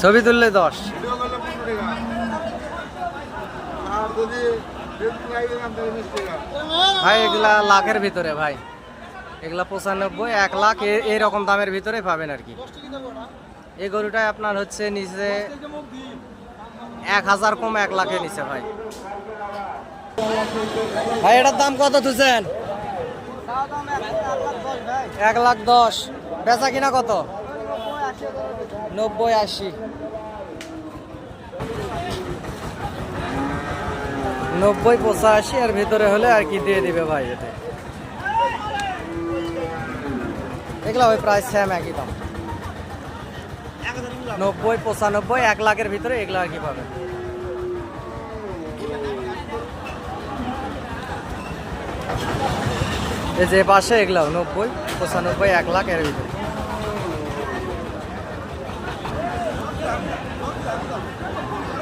ছবি তুললে দশ। ভাই এগুলা লাখের ভিতরে ভাই। এগুলা পঁচানব্বই এক লাখ এইরকম দামের ভিতরে পাবেন আর কি। এই গরুটাই আপনার হচ্ছে নিচে এক হাজার কম এক লাখের নিচে ভাই। ভাই এটার দাম কত তুলছেন? এক লাখ দশ। বেচা কিনা কত? নব্বই আশি। নব্বই পঁচাশি আর ভিতরে হলে আর কি দিয়ে দিবে ভাই এতে? এগুলা ওই প্রায় সেম একই দাম। নব্বই পঁচানব্বই, এক লাখের ভিতরে এগুলো আর কি পাবে? এই যে পাশে এগুলো নব্বই পঁচানব্বই, এক লাখ এর ভিতরে। 頑張って。